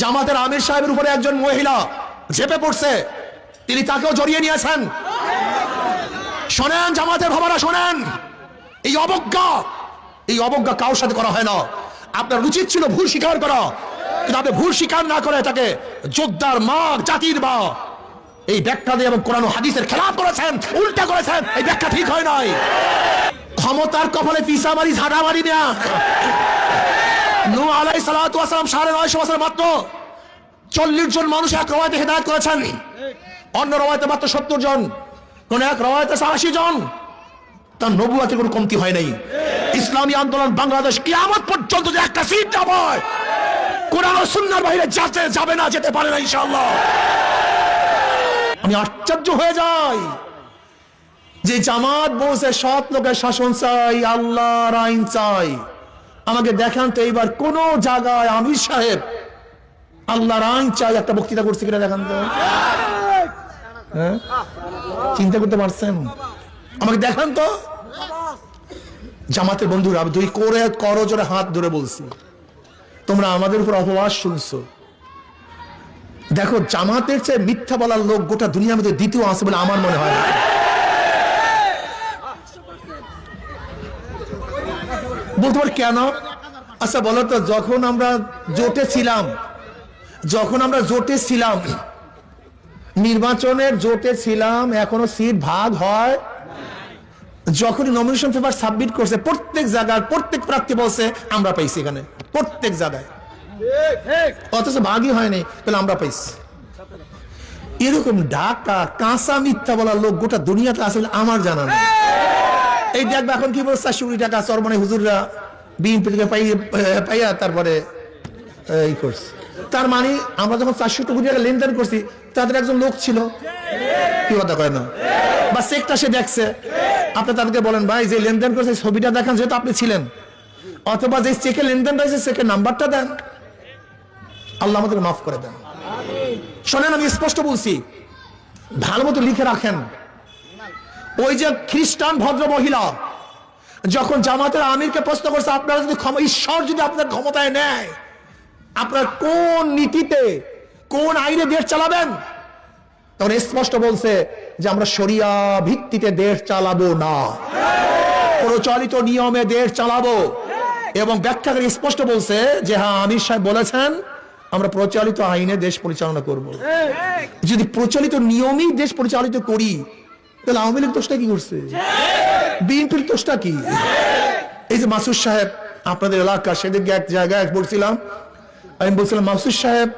জামাতের আমির সাহেবের উপরে একজন মহিলা ঝেপে পড়ছে। তিনি তাকেও জড়িয়ে নিয়েছেন। শোনেন জামাতের ভাবারা, শোনেন। এই অবজ্ঞা এই অবজ্ঞা কারোর সাথে করা হয় না। আপনার উচিত ছিল ভুল স্বীকার করা। কিন্তু ভুল স্বীকার না করে তাকে যোদ্ধার মা জাতির মা এই ব্যাখ্যা দিয়ে এবং কোরআন হাদিসের খেলাপ করেছেন, উল্টা করেছেন, এই ব্যাখ্যা ঠিক হয় নাই। ক্ষমতার কপালে পিসা মারি ঝাড়া মারি সাড়ে নয়শো বছর মাত্র চল্লিশ জন মানুষ এক রবায়তে হেদায়ত করেছেন। অন্য রবায়তে মাত্র সত্তর জন, কোন এক রবায়তে আশি জন। তার কোনো কমতি হয় নাই। ইসলামী আন্দোলন বাংলাদেশ কিয়ামত পর্যন্ত যে একটা সিট হয় কোরআন বাইরে যাতে যাবে না, যেতে পারে না ইনশাআল্লাহ। আমি আশ্চর্য হয়ে যাই যে জামাত বলছে, সৎ লোকের শাসন চাই, আল্লাহর আইন চাই। আমাকে দেখান তো এইবার কোন জায়গায় আমির সাহেব আল্লাহর আইন চাই একটা বক্তৃতা করছে কিনা দেখান তো। হ্যাঁ? চিন্তা করতে পারছেন? আমাকে দেখান তো। জামাতের বন্ধুরা দুই করে করো জোরে হাত ধরে বলছি। তোমরা আমাদের উপর অপবাস শুনছো। দেখো, জামাতের চেয়ে মিথ্যা বলার লোক গোটা দুনিয়ার মধ্যে দ্বিতীয় আছে বলে আমার মনে হয় না। বলতে কেন? আচ্ছা বলো তো, যখন আমরা জোটে ছিলাম, যখন আমরা জোটে ছিলাম, নির্বাচনের জোটে ছিলাম, এখনও সিট ভাগ হয় যখন নমিনেশন পেপার সাবমিট করছে, প্রত্যেক জায়গার প্রত্যেক প্রার্থী বলছে, আমরা পাইছি এখানে। প্রত্যেক জায়গায়। অথচ ভাগই হয়নি, তাহলে আমরা পাইছি। এরকম ডাকা, কাঁচা মিথ্যা বলার লোক গোটা দুনিয়াতে আসলে আমার জানা নেই। এই দেখবে এখন কি বলছে চারশো টাকা চরমনে হুজুররা বিএনপি থেকে পাইয়া তারপরে এই করছে। তার মানে আমরা যখন চারশো কোটি টাকা লেনদেন করছি, তাদের একজন লোক ছিল। কি কথা কয় না? বা চেকটা সে দেখছে। আপনি তাদেরকে বলেন, ভাই, যে লেনদেন করছে, ছবিটা দেখান, যেহেতু আপনি ছিলেন। অথবা যে চেকে লেনদেন রয়েছে, চেকের নাম্বারটা দেন। আল্লাহ আমাদেরকে মাফ করে দেন। শোনেন, আমি স্পষ্ট বলছি, ভালো মতো লিখে রাখেন। ওই যে খ্রিস্টান ভদ্র মহিলা যখন জামাতের আমিরকে প্রশ্ন করছে আপনারা যদি ঈশ্বর যদি আপনার ক্ষমতায় নেয় আপনার কোন নীতিতে কোন আইনে দেশ চালাবেন? তখন স্পষ্ট বলছে যে আমরা শরিয়া ভিত্তিতে দেশ চালাবো না। প্রচলিত নিয়মে দেশ চালাবো। এবং ব্যাখ্যা করে স্পষ্ট বলছে যে হ্যাঁ আমির সাহেব বলেছেন আমরা প্রচলিত আইনে দেশ পরিচালনা করব। যদি প্রচলিত নিয়মেই দেশ পরিচালিত করি তাহলে আওয়ামী লীগ দোষটা কি করছে? বিএনপির দোষটা কি? এই যে মাসুদ সাহেব, আপনাদের এলাকা সেদিকে এক জায়গায় বলছিলাম, আমি বলছিলাম, মাসুদ সাহেব,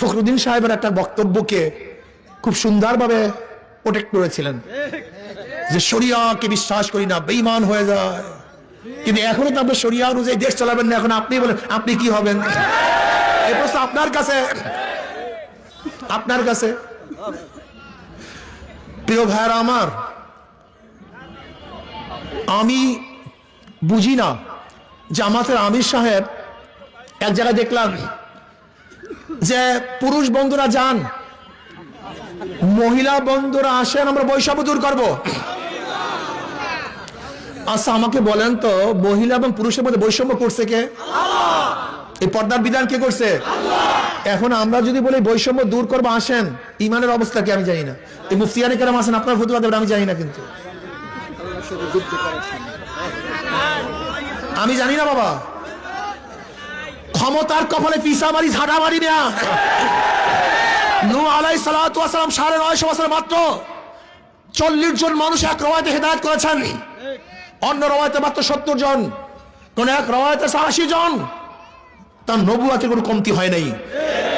ফখরুদ্দিন সাহেবের একটা বক্তব্যকে খুব সুন্দরভাবে প্রোটেক্ট করেছিলেন। যে শরিয়াকে বিশ্বাস করি না বেইমান হয়ে যায়। কিন্তু এখনও তো আপনি শরিয়া অনুযায়ী দেশ চালাবেন না, এখন আপনি বলেন, আপনি কি হবেন? এই প্রশ্ন আপনার কাছে। আপনার কাছে। প্রিয় ভাইয়ারা আমার, আমি বুঝি না জামাতের আমির সাহেব এক জায়গায় দেখলাম যে পুরুষ বন্ধুরা যান, মহিলা বন্ধুরা আসেন, আমরা বৈষম্য দূর করব। আচ্ছা আমাকে বলেন তো, মহিলা এবং পুরুষের মধ্যে বৈষম্য করছে কে? এই পর্দার বিধান কে করছে? এখন আমরা যদি বলি বৈষম্য দূর করব, আসেন, ইমানের অবস্থা কি আমি জানি না। এই মুফতিয়ানি কেরাম আসেন আপনার ফতুয়া দেবেন, আমি জানি না কিন্তু। আমি জানি না বাবা। ক্ষমতার কপালে পিসা মারি ঝাড়া মারি না ওয়াস সালাম সাড়ে নয়শো বছর মাত্র চল্লিশ জন মানুষ এক রবায়তে হেদায়ত করেছেন। অন্য রবায়তে মাত্র সত্তর জন। কোন এক রবায়তে আশি জন। তার নবুয়াতে কোনো কমতি হয় নাই।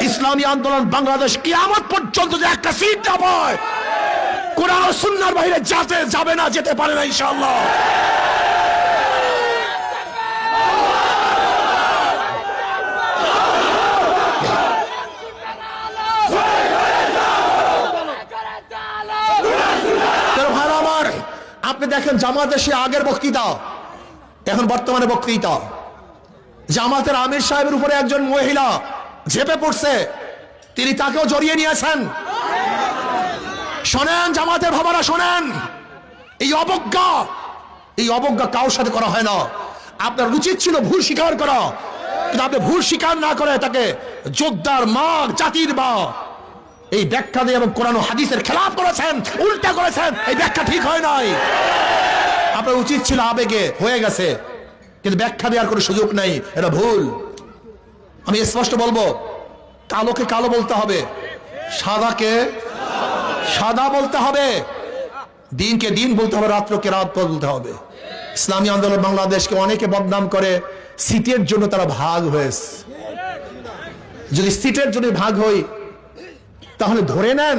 ইসলামী আন্দোলন বাংলাদেশ কিয়ামত পর্যন্ত যে একটা সিট না কোরআন ও সুন্নাহর বাইরে যাতে যাবে না, যেতে পারে না ইনশাআল্লাহ। আপনি দেখেন জামাতের সে আগের বক্তৃতা, এখন বর্তমানে বক্তৃতা। জামাতের আমির সাহেবের উপরে একজন মহিলা ঝেপে পড়ছে। তিনি তাকেও জড়িয়ে নিয়েছেন। শোনেন জামাতের ভাবারা, শোনেন। এই অবজ্ঞা এই অবজ্ঞা কারোর সাথে করা হয় না। আপনার উচিত ছিল ভুল স্বীকার করা। কিন্তু আপনি ভুল স্বীকার না করে তাকে যোদ্ধার মা জাতির মা এই ব্যাখ্যা দিয়ে এবং কোরআন হাদিসের খেলাফ করেছেন, উল্টা করেছেন, এই ব্যাখ্যা ঠিক হয় নাই। আপনার উচিত ছিল আবেগে হয়ে গেছে। কিন্তু ব্যাখ্যা দেওয়ার কোনো সুযোগ নাই, এটা ভুল। আমি স্পষ্ট বলব, কালোকে কালো বলতে হবে, সাদাকে সাদা বলতে হবে, দিনকে দিন বলতে হবে, রাত্রকে রাত বলতে হবে। ইসলামী আন্দোলন বাংলাদেশকে অনেকে বদনাম করে, সিটের জন্য তারা ভাগ হয়েছে। যদি সিটের জন্য ভাগ হই, তাহলে ধরে নেন,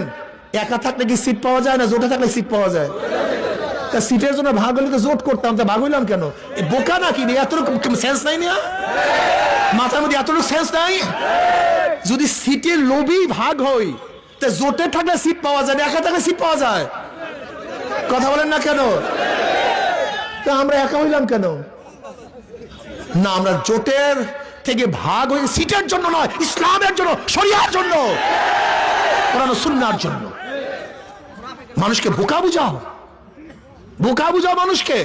একা থাকলে কি সিট পাওয়া যায় না? জোটে থাকলে সিট পাওয়া যায়। তা সিটের জন্য ভাগ হলে তো জোট করতাম, তা ভাগ হইলাম কেন? বোকা নাকি? এতটুকু সেন্স নাই না মাথার মধ্যে এতটুকু সেন্স নাই? যদি সিটের লোভই ভাগ হই, তা জোটে থাকলে সিট পাওয়া যায়, একা থাকলে সিট পাওয়া যায়। কথা বলেন না কেন? তা আমরা একা হইলাম কেন? না, আমরা জোটের থেকে ভাগ হয়ে সিটের জন্য নয়, ইসলামের জন্য, শরিয়ার জন্য, কোরআন সুন্নার জন্য। মানুষকে বোকা বুঝাও। বোকা বুঝাও মানুষকে।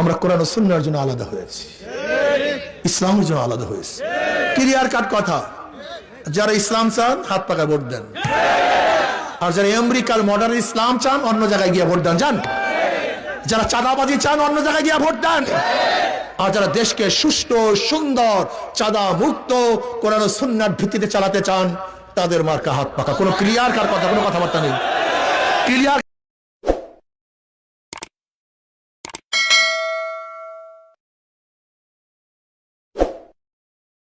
আমরা কোরআন সুন্নার জন্য আলাদা হয়েছি ইসলামের জন্য আলাদা হয়েছে ক্লিয়ার কাট কথা। যারা ইসলাম চান, হাত পাকা ভোট দেন। আর যারা আমেরিকার মডার্ন ইসলাম চান, অন্য জায়গায় গিয়ে ভোট দেন। যান যারা চাঁদাবাজি চান, অন্য জায়গায় গিয়ে ভোট দেন। আর যারা দেশকে সুষ্ঠু সুন্দর চাঁদা মুক্ত কোরআন সুন্নার ভিত্তিতে চালাতে চান, তাদের মার্কা হাত পাকা। কোনো ক্লিয়ার কার কথা, কোনো কথাবার্তা নেই। ক্লিয়ার